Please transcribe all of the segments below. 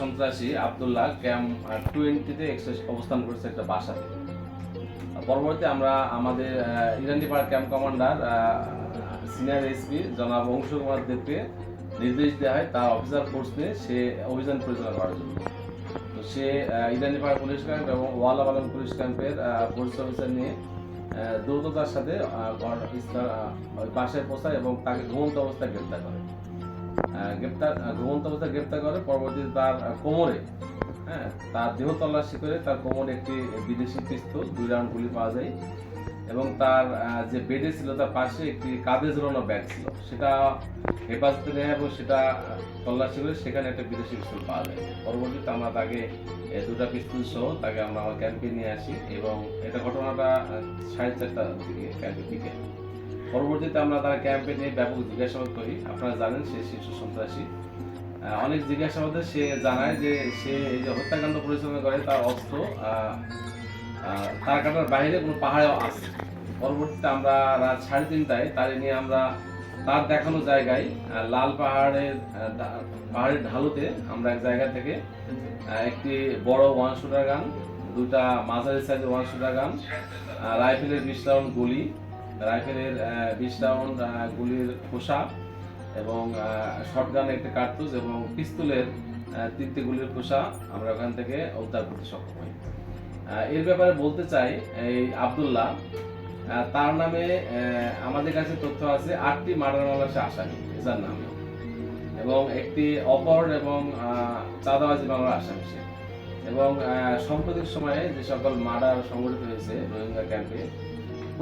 সন্ত্রাসী আবদুল্লাহ ক্যাম্প টোয়েন্টিতে অবস্থান করেছে একটা বাসাতে পরবর্তী আমরা আমাদের Iranipara camp commander senior SP জনাব অংশ কুমার দেবকে নির্দেশ দেওয়া হয় তার অফিসার ফোর্স নিয়ে সে অভিযান পরিচালনা করার জন্য। তো সে ইরানিপাড়া পুলিশ ক্যাম্প এবং ওয়ালা ওয়ালাবালন পুলিশ ক্যাম্পের পুলিশ অফিসার নিয়ে দ্রুততার সাথে বাসায় পৌঁছায় এবং তাকে ঘুমন্ত অবস্থায় গ্রেপ্তার করে। গ্রেপ্তার ঘুমন্ত অবস্থায় গ্রেপ্তার করে, পরবর্তীতে তার কোমরে হ্যাঁ তার দেহ তল্লাশি করে তার কোমরে একটি বিদেশি পিস্তল, দুই রাউন্ড গুলি পাওয়া যায়। এবং তার যে বেডে ছিল তার পাশে একটি কাঁধে ঝোলানো ব্যাগ ছিল। সেটা হেফাজতে নেয় এবং সেটা তল্লাশি করে সেখানে একটা বিদেশি পিস্তল পাওয়া যায়। পরবর্তীতে আমরা তাকে দুটা পিস্তল সহ তাকে আমরা আমার ক্যাম্পে নিয়ে আসি এবং এটা ঘটনাটা সাড়ে চারটার দিকে ক্যাম্পের দিকে পরবর্তীতে আমরা তার ক্যাম্পে নিয়ে ব্যাপক জিজ্ঞাসাবাদ করি। আপনারা জানেন সে শীর্ষ সন্ত্রাসী। অনেক জিজ্ঞাসাবাদে সে জানায় যে সে এই যে হত্যাকাণ্ড পরিচালনা করে, তার অস্ত্র তার কাটার বাইরে কোনো পাহাড়েও আছে। পরবর্তীতে আমরা রাত সাড়ে তিনটায় তারে নিয়ে আমরা তার দেখানো জায়গায় লাল পাহাড়ের পাহাড়ের ঢালুতে আমরা এক জায়গা থেকে একটি বড় ওয়ান শুটার গান দুটা মাঝারি সাইজের ওয়ান শুটার গান রাইফেলের বিশ রাউন্ড গুলি রাইফেলের বিশ রাউন্ড গুলির খোসা এবং শটগানের একটি কার্তুজ এবং পিস্তলের তিনটি গুলির খোসা আমরা ওখান থেকে উদ্ধার করতে সক্ষম হই। এর ব্যাপারে বলতে চাই, এই আবদুল্লাহ তার নামে আমাদের কাছে তথ্য আছে, আটটি মার্ডার মামলা সে আসামি যার নামে। এবং একটি অপহরণ এবং চাঁদাবাজি মামলার আসামি সে। এবং সাম্প্রতিক সময়ে যে সকল মার্ডার সংঘটিত হয়েছে রোহিঙ্গা ক্যাম্পে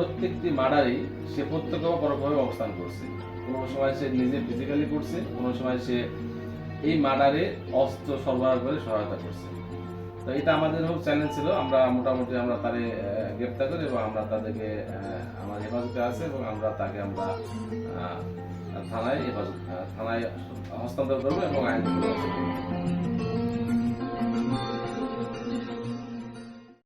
প্রত্যেকটি মার্ডারেই সে প্রত্যক্ষ বা পরোক্ষভাবে অবস্থান করছে। কোনো সময় সে নিজে ফিজিক্যালি করছে, কোনো সময় সে এই মার্ডারে অস্ত্র সরবরাহ করে সহায়তা করছে। তো এটা আমাদের হোক চ্যালেঞ্জ ছিল। আমরা মোটামুটি আমরা তারে গ্রেপ্তার করি এবং আমরা তাদেরকে আমার হেফাজতে আছে এবং আমরা তাকে আমরা থানায় হেফাজত থানায় হস্তান্তর করব এবং আইন